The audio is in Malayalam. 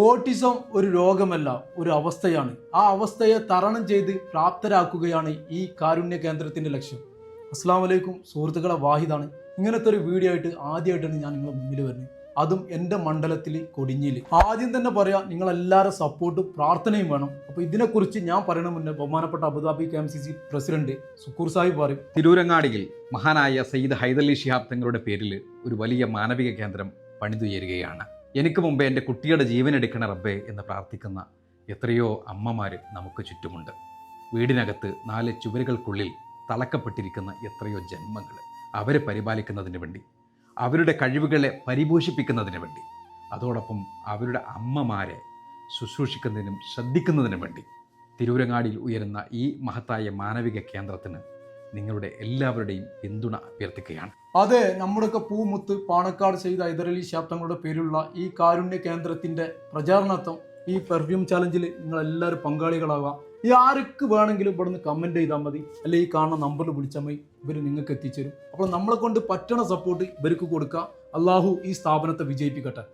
ഓട്ടിസം ഒരു രോഗമല്ല ഒരു അവസ്ഥയാണ്. ആ അവസ്ഥയെ തരണം ചെയ്ത് പ്രാപ്തരാക്കുകയാണ് ഈ കാരുണ്യ കേന്ദ്രത്തിന്റെ ലക്ഷ്യം. അസ്സാം വലൈക്കും സുഹൃത്തുക്കളെ വാഹിദാണ്. ഇങ്ങനത്തെ ഒരു വീഡിയോ ആയിട്ട് ആദ്യമായിട്ടാണ് ഞാൻ നിങ്ങളുടെ മുന്നിൽ വരുന്നത്. അതും എന്റെ മണ്ഡലത്തിൽ കൊടിഞ്ഞിൽ ആദ്യം തന്നെ പറയാം നിങ്ങൾ എല്ലാവരും സപ്പോർട്ടും പ്രാർത്ഥനയും വേണം. അപ്പോൾ ഇതിനെക്കുറിച്ച് ഞാൻ പറയണ മുന്നേ ബഹുമാനപ്പെട്ട Abu Dhabi K M C C president Sukkur Sahib പറയും തിരൂരങ്ങാടിയിൽ മഹാനായ സയ്യിദ് ഹൈദലി ശിഹാബ് തങ്ങളുടെ പേരിൽ ഒരു വലിയ മാനവിക കേന്ദ്രം പണിതുയരുകയാണ്. എനിക്ക് മുമ്പേ എന്റെ കുട്ടിയുടെ ജീവൻ എടുക്കണ റബ്ബേ എന്ന് പ്രാർത്ഥിക്കുന്ന എത്രയോ അമ്മമാർ നമുക്ക് ചുറ്റുമുണ്ട്. വീടിനകത്ത് നാല് ചുവരുകൾക്കുള്ളിൽ തളക്കപ്പെട്ടിരിക്കുന്ന എത്രയോ ജന്മങ്ങൾ അവരെ പരിപാലിക്കുന്നതിന് വേണ്ടി അവരുടെ കഴിവുകളെ പരിപോഷിപ്പിക്കുന്നതിന് വേണ്ടി അതോടൊപ്പം അവരുടെ അമ്മമാരെ ശുശ്രൂഷിക്കുന്നതിനും ശ്രദ്ധിക്കുന്നതിനും വേണ്ടി തിരൂരങ്ങാടിയിൽ ഉയരുന്ന ഈ മഹത്തായ മാനവിക കേന്ദ്രത്തിന് നിങ്ങളുടെ എല്ലാവരുടെയും പിന്തുണ അഭ്യർത്ഥിക്കുകയാണ്. അതെ നമ്മുടെയൊക്കെ പൂമുത്ത് പാണക്കാട് ചെയ്ത ഹൈദരലി ശാബ്ദങ്ങളുടെ പേരിലുള്ള ഈ കാരുണ്യ കേന്ദ്രത്തിന്റെ പ്രചാരണത്വം ഈ പെർഫ്യൂം ചാലഞ്ചിൽ നിങ്ങൾ എല്ലാവരും പങ്കാളികളാകാം ഈ ആർക്ക് വേണമെങ്കിലും ഇവിടെ നിന്ന് കമന്റ് ചെയ്താൽ മതി. അല്ലെങ്കിൽ ഈ കാണുന്ന നമ്പറിൽ വിളിച്ചാൽ മതി. ഇവർ നിങ്ങൾക്ക് എത്തിച്ചേരും. അപ്പോൾ നമ്മളെ കൊണ്ട് പറ്റണ സപ്പോർട്ട് ഇവർക്ക് കൊടുക്കുക. അള്ളാഹു ഈ സ്ഥാപനത്തെ വിജയിപ്പിക്കട്ടെ.